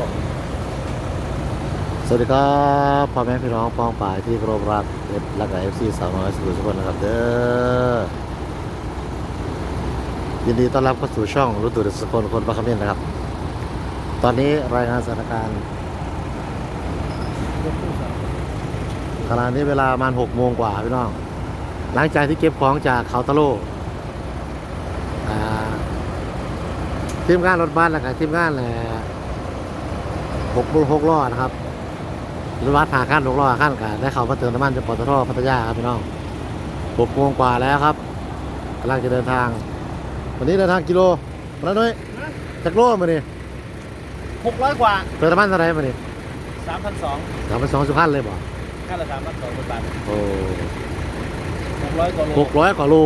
ตกสวัสดีครับพ่อแม่พี่น้องปองป่ายที่เครพรักเอฟและกับเอฟซีสาวน้อยสุขุมสุขนนะครับเด้อยินดีต้อนรับเข้าสู่ช่องรู้ตัวเด็กสกลคนประคำเนนะครับ ตอนนี้รายงานสถานการณ์ขณะนี้เวลาประมาณหกโมงกว่าพี่น้อง หลังจากที่เก็บของจากเขาตะโลอ่าทีมงานรถบัสแล้วก็ทีมงานแหละ หกโมงหกล้อนะครับรถบัสหาขั้นหกล้อขั้นกันได้เขามาเติมน้ำมันจากปตทพัทยาครับพี่น้องหกโมงกว่าแล้วครับกำลังจะเดินทาง วันนี้เดินทางกิโลมาแล้วด้วยจากโลมาดิหกร้อยกว่าเติมน้ำมันเท่าไหรมาดิสามพันสองสามพันสองสุขันเลยบ่ค่าละสามพันสองบาทโอ้หกร้อยกว่าโลหกร้อยกว่าโล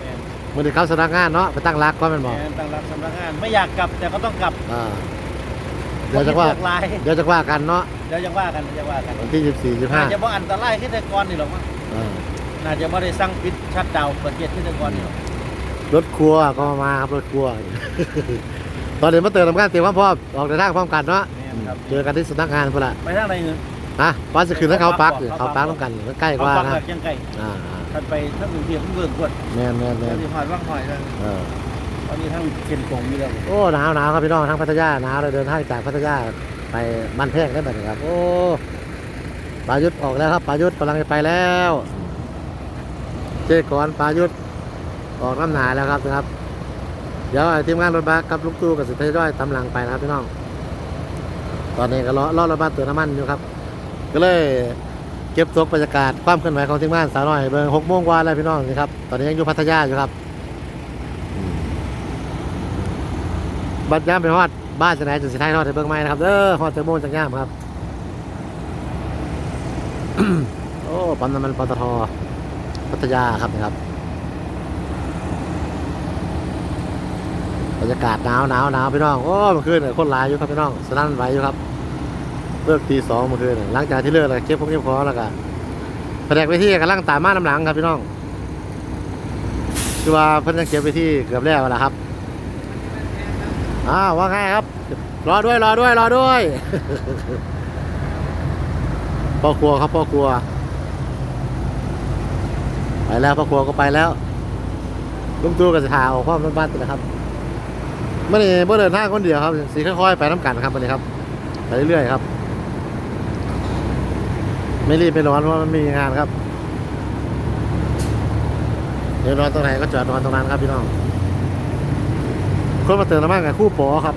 แม่นมื่อนี้เข้าสำนักงานเนาะไปตั้งรักก็แมันบอกแม่นตั้งรับสำนักงานไม่อยากกลับแต่ก็ต้องกลับอ่าเดี๋ยวจะว่าเพระมีพลายเดี๋ยวจะว่ากันเนาะเดี๋ยวจะว่ากันเดี๋ยวจะว่ากันวันที่ยี่สิบสี่ยี่สิบห้าน่าจะบ่อันตรายขึ้นแต่ก่อนนี่หรอกมั้งน่าจะบ่ได้สั่งปิดชัดดาวน์ประเทศขึ้นแต่ก่อนนี่หรอกรถครัวก็มาครับรถครัว ตอนนี้มาเติมน้ำมันเตรียมความพร้อมออกเดินทางพร้อมกันเนาะแม่นครับเจอกันที่สำนักงานพุ่นละไปทางไหนเงินนะว่าจะคืนให้เขาปักอยู่เขาเขาปัปักกน้ำกันมันใกล้กเขาว่าฟังนะแบบยังไงอ่าอ่าท่านไปท่านกรุงเทพเมืองกวดแมนแมนแมท่านนที่ผ่านว่างหอยนะเออ ตอนนี้ทั้งเชียงกงมีแล้วโอ้หนาวหนาวครับพี่น้องทั้งพัทยาหนาวเลยเดินทางจากพัทยาไปบ้านแพงได้แบบนี้ครับ โอ้ปายุทธออกแล้วครับปายุทธกำลังจะไปแล้ว เจ๊ก่อนปายุทธออกน้ำหนาแล้วครับนะครับ เดี๋ยวทีมงานรถบัสกับลูกตู้กับสิทธิ์ด้อยตำหลังไปนะครับพี่น้อง ตอนนี้ก็รอรอรถบัสเติมน้ำมันอยู่ครับ ก็เลยเก็บตกบรรยากาศความเคลื่อนไหวของทีมงานสาวน้อยเบิ่งหกโมงกว่าแล้วพี่น้องนี่ครับตอนนี้ยังอยู่พัทยาอยู่ครับอืม บัดย่ามไปฮอดบ้านจะไหนจะสิท้ายทอดให้เบิ่งไหมนะครับเด้อฮอดเจอโมงจากย่ามครับ โอ้ปั๊มน้ำมันปตทพัทยาครับนะครับบรรยากาศหนาวหนาวหนาวพี่น้องโอ้เมื่อคืนเนี่ยคนหลายอยู่ครับพี่น้องสนั่นไหวอยู่ครับเลิกตีสองเมื่อคืนน่ะหลังจากที่เลิกแล้วเก็บพวกเก็บขอแล้วก็แผนกไปที่กำลังตามมาน้ำหลังครับพี่น้อง คือว่าเพิ่นยังเก็บไปที่เกือบแล้วแล้วครับ อ้าวว่าไงครับ รอด้วยรอด้วยรอด้วยพ่อครัวครับพ่อครัว ไปแล้วพ่อครัวก็ไปแล้วลุงตู้กับสถาออกพ่อมบ้านๆนะครับมื่อนี้เมื่อเดินทางคนเดียวครับสีค่อยๆไปน้ำกันครับวันนี้ครับไปเรื่อยๆครับ ไม่รีบไม่ร้อนเพราะมันมีงานครับเดี๋ยวนอนตรงไหนก็จอดนอนตรงนั้นครับพี่น้อง คนมาเติมน้ำมันกับคู่ปอครับ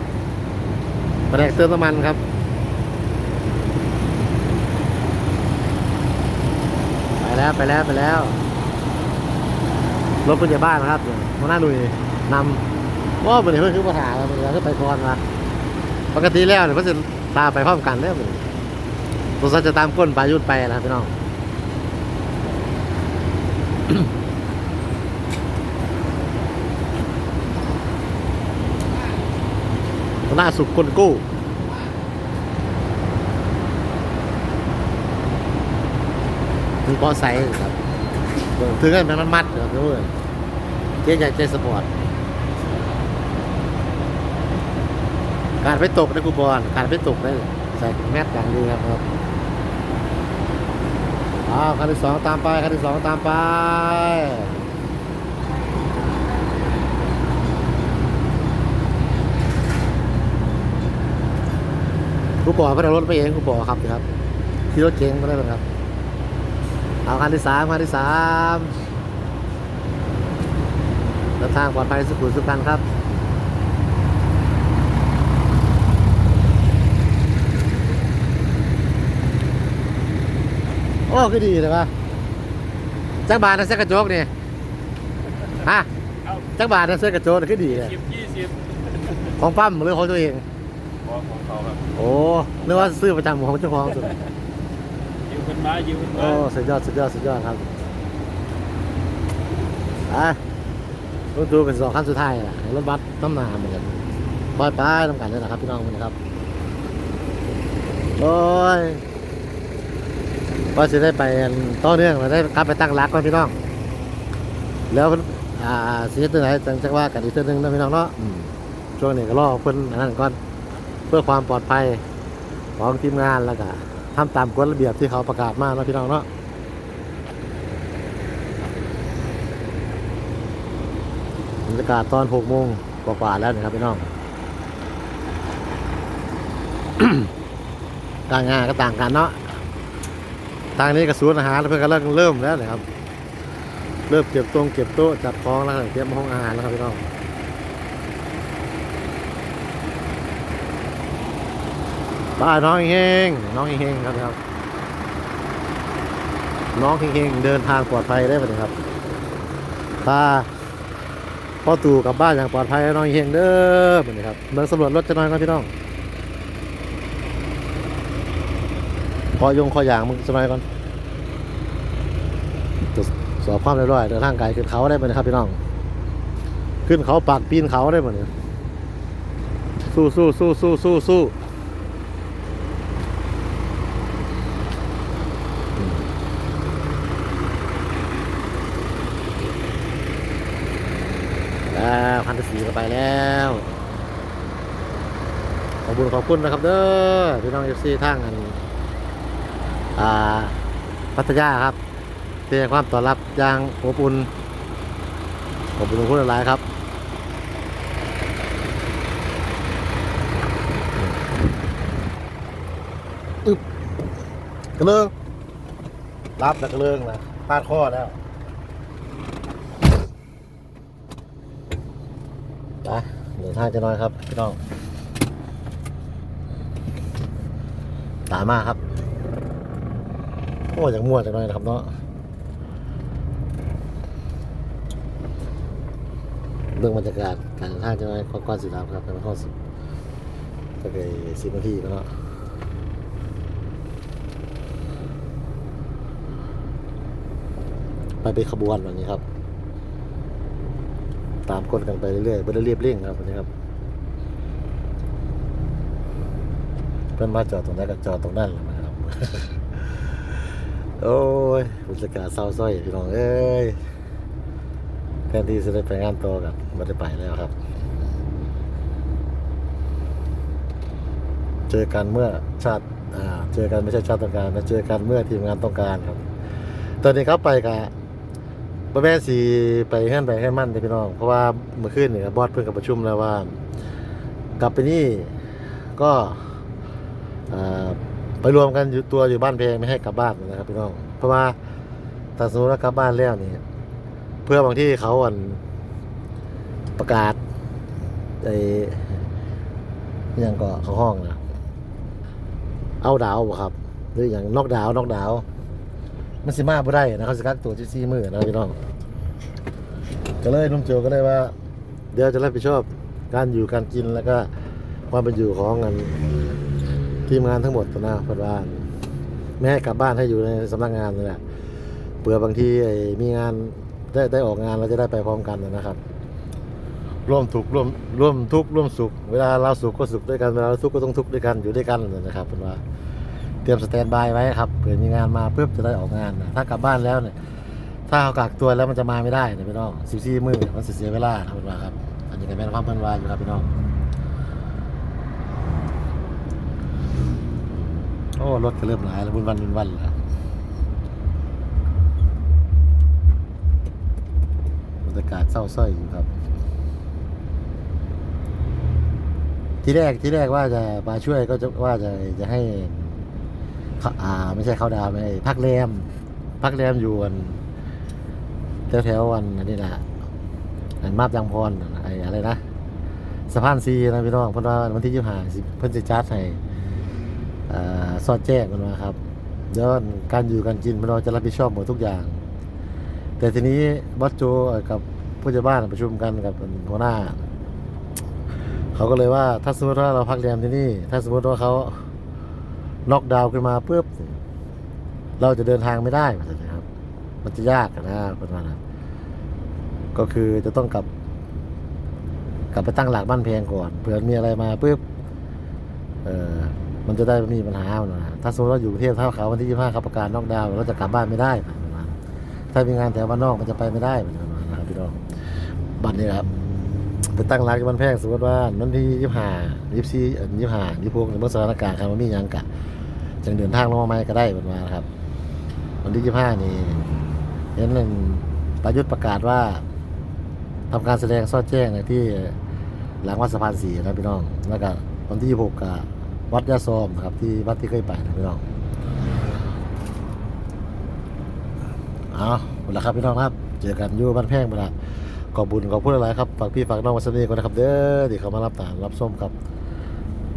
ประแดกเติมน้ำมันครับไปแล้วไปแล้วไปแล้วรถผู้ใหญ่บ้านนะครับหัวหน้าหนุ่ยนำว่าเป็นเพื่อนคือปัญหามันจะไปก่อนมาปกติแล้วเนี่ยเพื่อนจะตามไปพร้อมกันแล้วตัวสัจะตามก้นปลายุดไปนะพี่น้อง หน้าสุกคนกู้ถึงปอไซค์ครับถึงกันเป็นมัดครับเพื่อนเจ๊ใหญ่เจ๊สปอร์ตการไปตกนะครูบอลการไปตกได้ใส่แมสอย่างดีครับครับอ้าวคันที่สองตามไปคันที่สองตามไป ครูปอเพิ่งเอารถไปเองครูปอครับครับที่รถเก๋งก็ได้ไหมครับ เอาคันที่สามคันที่สามเดินทางปลอดภัยสุขุมสุขกันครับโอ้ก็ดีเลยปะจักบาทนะเสื้อกระจกนี่ฮะจักบาทนะเสื้อกระจกนี่ก็ดีเลยสิบยี่สิบของปั๊มหรือของตัวเอง ของเขาครับโอ้นึกว่าซื้อประจำของเจ้าของสุดยืมเป็นมายืมเป็นโอ้มาสุดยอดสุดยอดสุดยอดครับอะรถตู้เป็นสองคันสุดท้ายอะรถบัสน้ำหนาเหมือนกันปล่อยไปน้ำกันนี่แหละครับพี่น้องมันนะครับโอ้ยว่าจะได้ไปอันต่อเนื่องเราได้กลับไปตั้งรักก่อนพี่น้อง แล้วเพิ่นอ่าสิเฮ็ดตัวไหนจังจักว่ากันอีกเทื่อนึงนะพี่น้องเนาะอืมช่วงนี้ก็รอเพิ่นอันนั้นก่อน เพื่อความปลอดภัยของทีมงานแล้วก็ทำตามกฎระเบียบที่เขาประกาศมาเนาะพี่น้องเนาะบรรยากาศตอน6โมงกว่าๆแล้วนะครับพี่น้อง ต่างงานก็ต่างกันเนาะทางนี้ก็ศูนอาหารเพื่อนก็เริ่มเริ่มแล้วนะครับ เริ่มเก็บตรงเก็บโต๊ะจัดของแล้วเตรียมห้องอาหารแล้วครับพี่น้อง บ้านน้องเฮงน้องเฮงครับครับ น้องเฮงเดินทางปลอดภัยได้ไหมครับพาพ่อตู่กลับบ้านอย่างปลอดภัยน้องเฮงเด้อเหมือนครับเมืองสำรวจรถจะน้อยครับพี่น้องขอยงขออย่างมึงสมัยก่อนสอบความเรียบร้อยเดินทางไกลขึ้นเขาได้ไหมครับพี่น้อง ขึ้นเขาปากปีนเขาได้ไหมเนี่ยสู้สู้สู้สู้สู้สู้ แล้วพันธสีก็ไปแล้ว ขอบคุณขอบคุณนะครับเด้อพี่น้องเอฟซีทางอันอ่าพัทยาครับเพียความต้อนรับอย่างอบอุ่นขอบคุณขอบคุณหลายครับอึบกระเลิงรับแล้วกระเลิงนะพลาดข้อแล้วไปเดิ นทางจะน้อยครับพี่น้องตามมาครับโอ้จากมั่วจากน้อยนะครับเนาะเรื่องบรรยากาศการเดินทาจะน้อยก้อนสีดำครับเป็นข้อสิบก็เคยสิบนาทีก็เนาะไปเป็นขบวนแบบนี้ครับ ตามคนกันไปเรื่อยๆไม่ได้เรียบเร่งครับวันนี้ครับ เพื่อนมาจอดตรงนั้นก็จอดตรงนั้นแหละนะครับ โอ้ยบรรยากาศเศร้าส้อยพี่น้องเอ้ยแทนที่จะได้ไปงานต่อกันไม่ได้ไปแล้วครับ เจอกันเมื่อชาติอ่าเจอกันไม่ใช่ชาติต้องการนะเจอกันเมื่อทีมงานต้องการครับ ตอนนี้เขาไปกับ บ่แม่นสีไปแค่นไปแค่นมั่นเด้อพี่น้อง เพราะว่าเมื่อคืนนี่ครับบอสเพิ่งกับประชุมแล้วว่า กลับไปนี่ก็อ่าไปรวมกันอยู่ตัวอยู่บ้านเพลงไม่ให้กลับบ้านนะครับพี่น้อง เพราะว่าถ้าสมมติว่ากลับบ้านแล้วนี่เพื่อบางที่เขาอันประกาศไอ้ยังก็เขาห้องนะเอาดาวครับ หรืออย่างนอกดาวนอกดาว มันสิมาบ่ได้นะเขาสิกักตัวที่สี่มือนะพี่น้องก็เลยนุ่มโจก็เลยว่า เดี๋ยวจะรับผิดชอบการอยู่การกินแล้วก็ความเป็นอยู่ของกันทีมงานทั้งหมดนะเพื่อบ้านไม่ให้กลับบ้านให้อยู่ในสำนักงานเลยแหละเผื่อบางทีไอ้มีงานได้ได้ออกงานเราจะได้ไปพร้อมกันนะครับ ร่วมทุกข์ร่วมร่วมทุกข์ร่วมสุข เวลาเราสุขก็สุขด้วยกันเวลาเราทุกข์ก็ต้องทุกข์ด้วยกันอยู่ด้วยกันนะครับเป็นว่า ตรียมสแตนบายไว้ครับเผื่อมีงานมาปุ๊บจะได้ออกงานนะถ้ากลับบ้านแล้วเนี่ยถ้าเขากักตัวแล้วมันจะมาไม่ได้นะพี่น้องสิบสี่มือมันเสียเวลาครับเป็นว่าครับอันนี้ก็เป็นความเพื่อนวายอยู่ครับพี่น้องโอ้รถก็เริ่มหลายแล้วบุญวันบุญวันแล้วบรรยากาศเศร้าส้อยอยู่ครับ ที่แรกที่แรกว่าจะมาช่วยก็จะว่าจะจะให้ อ่า ไม่ใช่เขาดาวไม่พักแรมพักแรมอยู่วันแถวแถวๆวันอันนี้นะอันมาบยังพรไอ้อะไรนะสะพานซีนะพี่น้องเพราะว่าวันที่ยี่ห้าสิเพิ่นจะจัดให้อ่าสอดแจ้งกันมาครับเดี๋ยวการอยู่การกินเราจะรับผิดชอบหมดทุกอย่าง แต่ทีนี้บัสโจกับผู้จัดบ้านประชุมกันกับหัวหน้า เขาก็เลยว่าถ้าสมมติว่าเราพักแรมที่นี่ ถ้าสมมติว่าเขา น็อกดาวน์ขึ้นมาปุ๊บเราจะเดินทางไม่ได้นะครับ มันจะยากนะประมาณนั้นก็คือจะต้องกลับ กลับไปตั้งหลักบ้านเพงก่อนเผื่อมีอะไรมาปุ๊บเออมันจะได้ไม่มีปัญหาหนะถ้าสมมติว่าอยู่กรุงเทพเท่าเขาวันที่25เขาประกาศนอกดาวน์เราจะกลับบ้านไม่ได้ประมาณถ้ามีงานแถวบ้านนอกมันจะไปไม่ได้ประมาณนะครับพี่น้องบัตรนี้ครับไปตั้งรักอยู่บ้านแพงสมมติว่าวันที่ยี่ห้ายี่สี่ยี่ห้ายี่หกในเมื่อสถานการณ์ครับมันมียังกะ จังเดินทางลงมาไหมก็ได้เป็นมาครับ วันที่ยี่ห้านี่เห็นหนึ่งประยุทธ์ประกาศว่าทำการแสดงซอดแจ้งในที่หลังวัดสะพานสีนะพี่น้อง แล้วก็วันที่ยี่หกกับวัดยาซอมนะครับ ที่วัดที่เคยไปนะพี่น้องเอาหมดแล้วครับพี่น้องครับ เจอกันอยู่บ้านแพงไปละขอบบุญขอบพูดอะไรครับฝากพี่ฝากน้องวัสดีก่อนนะครับ เด้อที่เขามารับตามรับส้มครับ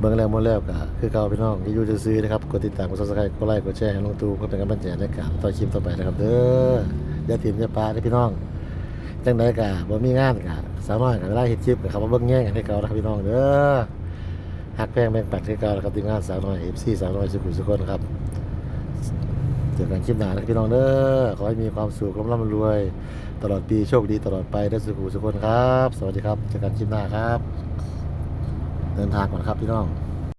เบิ่งแล้วหมดแล้วก็คือเก่าพี่น้องที่อยู่จะซื้อนะครับกดติดตามกด subscribe กดไลค์กดแชร์ให้ลงตูเพื่อเป็นกำลังใจในการต่อคลิปต่อไปนะครับเด้ออย่าถิ่มอย่าปลาเด้พี่น้องจังไดก็บ่มีงานก็สาวน้อยก็เวลาเฮ็ดคลิปก็เข้ามาเบิ่งแย่งกันให้เก่านะครับพี่น้องเด้อฮักแพงแบ่งปันให้เก่านะครับทีมงานสาวน้อย FC สาวน้อยสุขุมสุขคนครับเจอกันคลิปหน้านะพี่น้องเด้อขอให้มีความสุขร่ำร่ำรวย ตลอดปีโชคดีตลอดไปได้สุขุมสุขคนครับ สวัสดีครับเจอกันคลิปหน้าครับ เดินทางก่อนครับพี่น้อง